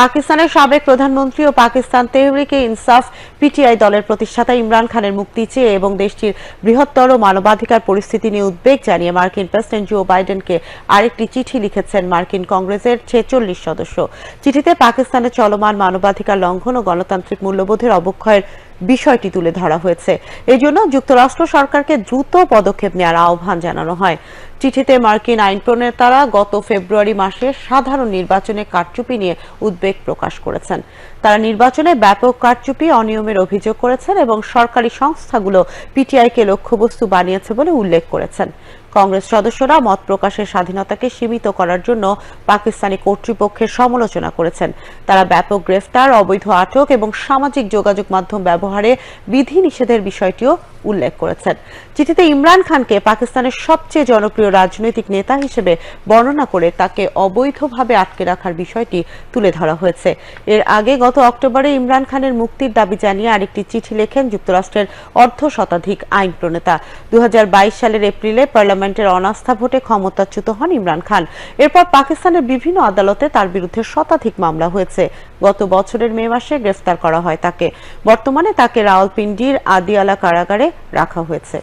পাকিস্তানের সাবেক প্রধানমন্ত্রী ও পাকিস্তান তেহরিকে ইনসাফ, পিটিআই দলের প্রতিষ্ঠাতা ইমরান খানের মুক্তি চেয়ে এবং দেশটির বৃহত্তর মানবাধিকার পরিস্থিতি নিয়ে উদ্বেগ জানিয়ে মার্কিন প্রেসিডেন্ট জো বাইডেনকে আরেকটি চিঠি লিখেছেন মার্কিন কংগ্রেসের ছেচল্লিশ সদস্য। চিঠিতে পাকিস্তানের চলমান মানবাধিকার লঙ্ঘন ও গণতান্ত্রিক মূল্যবোধের অবক্ষয়ের বিষয়টি তুলে ধরা হয়েছে। এই জন্য যুক্তরাষ্ট্র সরকারকে দ্রুত পদক্ষেপ নেওয়ার আহ্বান জানানো হয়। চিঠিতে মার্কিন আইন প্রণেতারা গত ফেব্রুয়ারি মাসে সাধারণ নির্বাচনে কারচুপি নিয়ে উদ্বেগ প্রকাশ করেছেন। তারা নির্বাচনে ব্যাপক কারচুপি, অনিয়মের অভিযোগ করেছেন এবং সরকারি সংস্থাগুলো পিটিআইকে লক্ষ্যবস্তু বানিয়েছে বলে উল্লেখ করেছেন। কংগ্রেস সদস্যরা মত প্রকাশের স্বাধীনতাকে সীমিত করার জন্য পাকিস্তানি কর্তৃপক্ষের সমালোচনা করেছেন। তারা ব্যাপক গ্রেফতার, অবৈধ আটক এবং সামাজিক যোগাযোগ মাধ্যম ব্যবহারে বিধি নিষেধের বিষয়টিও উল্লেখ করেছেন। চিঠিতে ইমরান খানকে পাকিস্তানের সবচেয়ে জনপ্রিয় রাজনৈতিক নেতা হিসেবে বর্ণনা করে তাকে অবৈধভাবে আটকে রাখার বিষয়টি তুলে ধরা হয়েছে। এর আগে গত অক্টোবরে ইমরান খানের মুক্তির দাবি জানিয়ে আরেকটি চিঠি লেখেন যুক্তরাষ্ট্রের অর্ধ শতাধিক আইন প্রণেতা। দু হাজার বাইশ সালের এপ্রিলে পার্লামেন্টের অনাস্থা ভোটে ক্ষমতাচ্যুত হন ইমরান খান। এরপর পাকিস্তানের বিভিন্ন আদালতে তার বিরুদ্ধে শতাধিক মামলা হয়েছে। গত বছরের মে মাসে গ্রেফতার করা হয় তাকে। বর্তমানে তাকে রাওয়ালপিন্ডির আদিয়ালা কারাগারে রাখা হয়েছে।